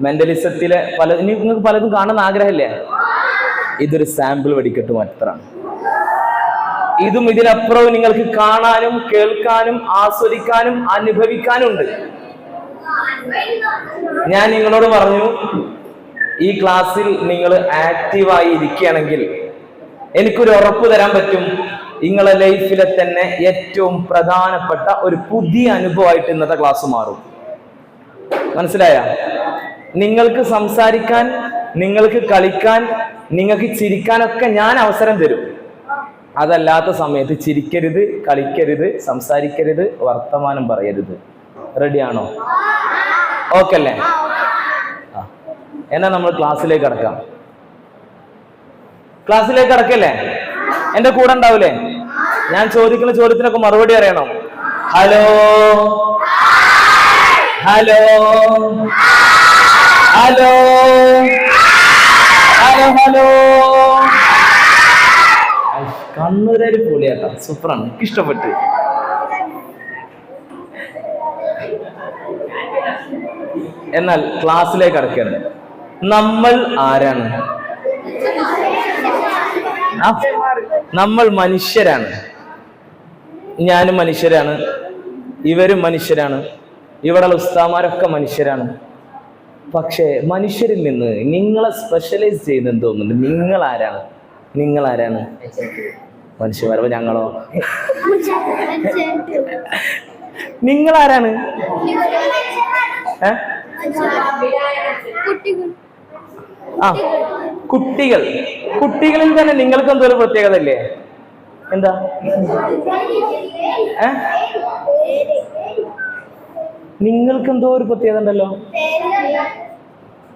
മെന്റലിസത്തിലെ പല ഇനി നിങ്ങൾക്ക് പലതും കാണുന്ന ആഗ്രഹമില്ലേ? ഇതൊരു സാമ്പിൾ വെടിക്കെട്ട് മാത്രമാണ്. ഇതും ഇതിനപ്പുറവും നിങ്ങൾക്ക് കാണാനും കേൾക്കാനും ആസ്വദിക്കാനും അനുഭവിക്കാനും ഉണ്ട് ഞാൻ നിങ്ങളോട് പറഞ്ഞു ഈ ക്ലാസ്സിൽ നിങ്ങൾ ആക്റ്റീവായി ഇരിക്കുകയാണെങ്കിൽ എനിക്കൊരു ഉറപ്പ് തരാൻ പറ്റും. നിങ്ങളെ ലൈഫിലെ തന്നെ ഏറ്റവും പ്രധാനപ്പെട്ട ഒരു പുതിയ അനുഭവമായിട്ട് ഇന്നത്തെ ക്ലാസ് മാറും. മനസ്സിലായ? നിങ്ങൾക്ക് സംസാരിക്കാൻ നിങ്ങൾക്ക് കളിക്കാൻ നിങ്ങൾക്ക് ചിരിക്കാനൊക്കെ ഞാൻ അവസരം തരും. അതല്ലാത്ത സമയത്ത് ചിരിക്കരുത് കളിക്കരുത് സംസാരിക്കരുത് വർത്തമാനം പറയരുത്. റെഡിയാണോ ഓക്കെ അല്ലേ? എന്നാ നമ്മൾ ക്ലാസ്സിലേക്ക് അടക്കാം ക്ലാസ്സിലേക്ക് അടക്കല്ലേ എന്റെ കൂടെ ഉണ്ടാവൂലേ? ഞാൻ ചോദിക്കുന്ന ചോദ്യത്തിനൊക്കെ മറുപടി അറിയണം? Hello hello hello. Hello hello. കണ്ണൂരൊരു പൊളിയാട്ടാ. സൂപ്പറാണ്. എനിക്ക് ഇഷ്ടപ്പെട്ടു. എന്നാൽ ക്ലാസ്സിലേക്ക് അടക്കുകയാണ് നമ്മൾ ആരാണ്? നമ്മൾ മനുഷ്യരാണ്. ഞാനും മനുഷ്യരാണ്. ഇവരും മനുഷ്യരാണ്. ഇവിടെ ഉസ്താമാരൊക്കെ മനുഷ്യരാണ്. പക്ഷേ മനുഷ്യരിൽ നിന്ന് നിങ്ങളെ സ്പെഷ്യലൈസ് ചെയ്യുന്നെന്ന് തോന്നുന്നുണ്ട്. നിങ്ങൾ ആരാണ്? നിങ്ങൾ ആരാണ്? മനുഷ്യന്മാരപ്പോ ഞങ്ങളോ? നിങ്ങൾ ആരാണ്? ആ കുട്ടികൾ. കുട്ടികളിൽ തന്നെ നിങ്ങൾക്ക് എന്തോ പ്രത്യേകത ഇല്ലേ? എന്താ? നിങ്ങൾക്ക് എന്തോ ഒരു പ്രത്യേകത ഉണ്ടല്ലോ?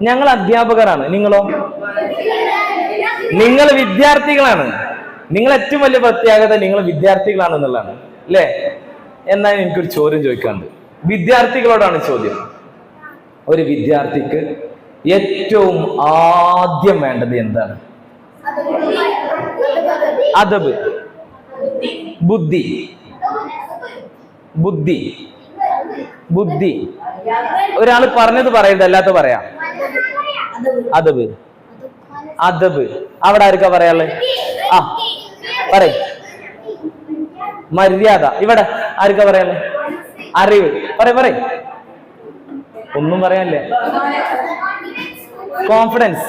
ഞങ്ങൾ അധ്യാപകരാണ്. നിങ്ങളോ? നിങ്ങൾ വിദ്യാർത്ഥികളാണ്. നിങ്ങൾ ഏറ്റവും വലിയ പ്രത്യേകത നിങ്ങൾ വിദ്യാർത്ഥികളാണ് എന്നുള്ളതാണ് അല്ലേ? എന്നാൽ എനിക്കൊരു ചോദ്യം ചോദിക്കാണ്ട് വിദ്യാർത്ഥികളോടാണ് ചോദ്യം. ഒരു വിദ്യാർത്ഥിക്ക് ഏറ്റവും ആദ്യം വേണ്ടത് എന്താണ്? അതബ്. ബുദ്ധി. ബുദ്ധി. ബുദ്ധി. ഒരാൾ പറഞ്ഞത് പറയരുത് അല്ലാത്ത പറയാം. അതബ് അതബ് അവിടെ ആർക്കാ പറയാൾ ആ പറയ. മര്യാദ. ഇവിടെ ആർക്കാ പറയാൾ അറിവ്. പറയ പറ ഒന്നും പറയാനില്ലേ? കോൺഫിഡൻസ്.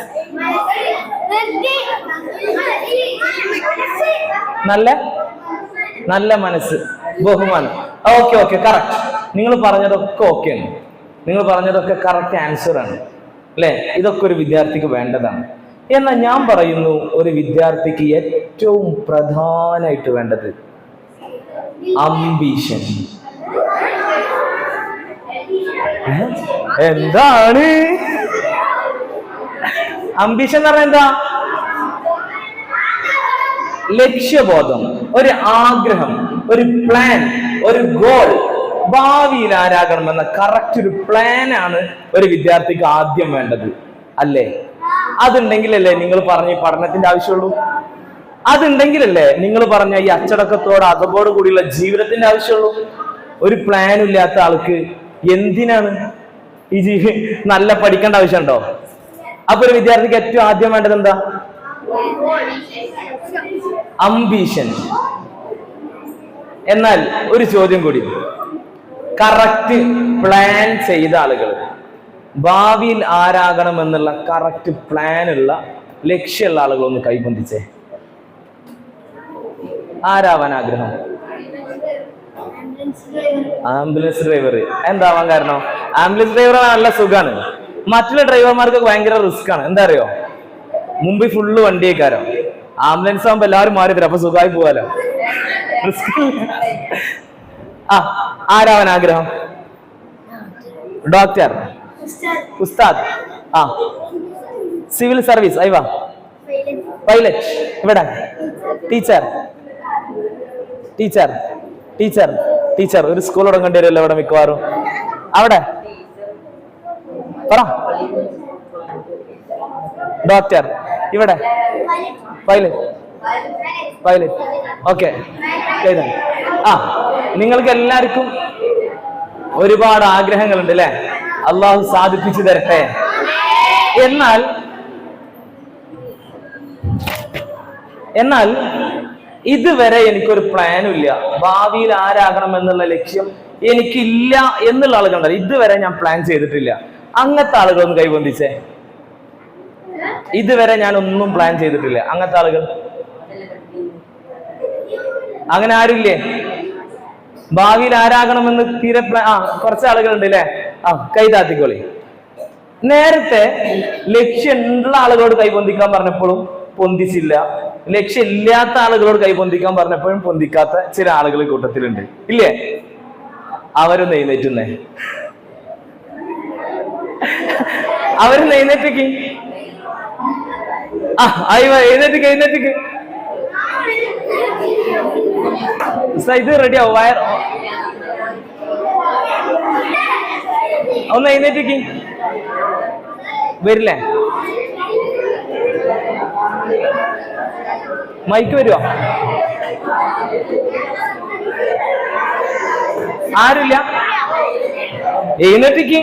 നല്ല? നല്ല മനസ്സ്. ബഹുമാനം. Okay okay. കറക്റ്റ്. നിങ്ങൾ പറഞ്ഞതൊക്കെ ഓക്കെയാണ് നിങ്ങൾ പറഞ്ഞതൊക്കെ കറക്റ്റ് ആൻസർ ആണ്. അല്ലേ? ഇതൊക്കെ ഒരു വിദ്യാർത്ഥിക്ക് വേണ്ടതാണ്. എന്നാൽ ഞാൻ പറയുന്നു ഒരു വിദ്യാർത്ഥിക്ക് ഏറ്റവും പ്രധാനമായിട്ട് വേണ്ടത് അംബീഷൻ എന്താണ്? അംബീഷൻ എന്ന് പറഞ്ഞാൽ എന്താ? ലക്ഷ്യബോധം ഒരു ആഗ്രഹം ഒരു പ്ലാൻ ഒരു ഗോൾ ഭാവിയിൽ ആരാകണമെന്ന കറക്റ്റ് ഒരു പ്ലാൻ ആണ് ഒരു വിദ്യാർത്ഥിക്ക് ആദ്യം വേണ്ടത്. അല്ലേ? അതുണ്ടെങ്കിലല്ലേ നിങ്ങൾ പറഞ്ഞ പഠനത്തിന്റെ ആവശ്യമുള്ളൂ? അതുണ്ടെങ്കിലല്ലേ നിങ്ങൾ പറഞ്ഞ ഈ അച്ചടക്കത്തോട് അതോട് കൂടിയുള്ള ജീവിതത്തിന്റെ ആവശ്യമുള്ളൂ? ഒരു പ്ലാനും ഇല്ലാത്ത ആൾക്ക് എന്തിനാണ്? ഈ ജീവി നല്ല പഠിക്കേണ്ട ആവശ്യമുണ്ടോ? അപ്പൊ ഒരു വിദ്യാർത്ഥിക്ക് ഏറ്റവും ആദ്യം വേണ്ടത് എന്താ? അംബീഷൻ എന്നാൽ ഒരു ചോദ്യം കൂടി. കറക്റ്റ് പ്ലാൻ ചെയ്ത ആളുകൾ ഭാവിയിൽ ആരാകണം എന്നുള്ള കറക്റ്റ് പ്ലാൻ ഉള്ള ലക്ഷ്യമുള്ള ആളുകൾ ഒന്ന് കൈബന്ധിച്ചേ. ആരാവാൻ ആഗ്രഹം? ആംബുലൻസ് ഡ്രൈവർ എന്താവാൻ കാരണം? ആംബുലൻസ് ഡ്രൈവർ നല്ല സുഖാണ്. മറ്റുള്ള ഡ്രൈവർമാർക്ക് ഭയങ്കര റിസ്ക് ആണ്. എന്താ അറിയോ? മുമ്പിൽ ഫുള്ള് വണ്ടിയേക്കാരോ. ആംബുലൻസ് ആകുമ്പോ എല്ലാവരും മാറി തരും അപ്പൊ സുഖമായി പോവാലോ. ആ ആരാവാൻ ആഗ്രഹം? ഡോക്ടർ. ഉസ്താദ്. ആ. സിവിൽ സർവീസ് അയവാ പൈലറ്റ്. ഇവിടെ ടീച്ചർ. ടീച്ചർ. ടീച്ചർ. ടീച്ചർ. ഒരു സ്കൂൾ തുടങ്ങേണ്ടി വരുമല്ലോ ഇവിടെ മിക്കവാറും. അവിടെ? പറ. ഡോക്ടർ. ഇവിടെ? പൈലറ്റ്. പൈലറ്റ് ഓക്കെ ആ നിങ്ങൾക്ക് എല്ലാവർക്കും ഒരുപാട് ആഗ്രഹങ്ങളുണ്ട് അല്ലേ അള്ളാഹു സാധിപ്പിച്ചു തരട്ടെ. എന്നാൽ എന്നാൽ ഇതുവരെ എനിക്കൊരു പ്ലാനും ഇല്ല ഭാവിയിൽ ആരാകണം എന്നുള്ള ലക്ഷ്യം എനിക്കില്ല എന്നുള്ള ആളുകളുണ്ടല്ലോ. ഇതുവരെ ഞാൻ പ്ലാൻ ചെയ്തിട്ടില്ല. അങ്ങനത്തെ ആളുകളൊന്ന് കൈബന്ധിച്ചേ ഇതുവരെ ഞാൻ ഒന്നും പ്ലാൻ ചെയ്തിട്ടില്ല. അങ്ങനത്തെ ആളുകൾ അങ്ങനെ ആരുമില്ലേ? ഭാവിയിൽ ആരാകണമെന്ന് തീരെ ആ കുറച്ച് ആളുകളുണ്ട് അല്ലേ ആ കൈതാത്തിക്കോളി നേരത്തെ ലക്ഷ്യമുള്ള ആളുകളോട് കൈപൊന്തിക്കാൻ പറഞ്ഞപ്പോഴും പൊന്തിച്ചില്ല. ലക്ഷ്യമില്ലാത്ത ആളുകളോട് കൈപൊന്തിക്കാൻ പറഞ്ഞപ്പോഴും പൊന്തിക്കാത്ത ചില ആളുകൾ കൂട്ടത്തിലുണ്ട്. ഇല്ലേ? അവരൊന്ന് എഴുന്നേറ്റുന്നേ. അവരൊന്ന് നെയ്നേറ്റിക്ക് ആ അയ്യോ എഴുന്നേറ്റേക്ക് എഴുന്നേറ്റേക്ക്. ഇത് റെഡി വയർ ഒന്ന് എഴുന്നേറ്റേക്ക് വരില്ലേ? മൈക്ക് വരുമോ ആരുമില്ല? എഴുന്നേറ്റേക്ക്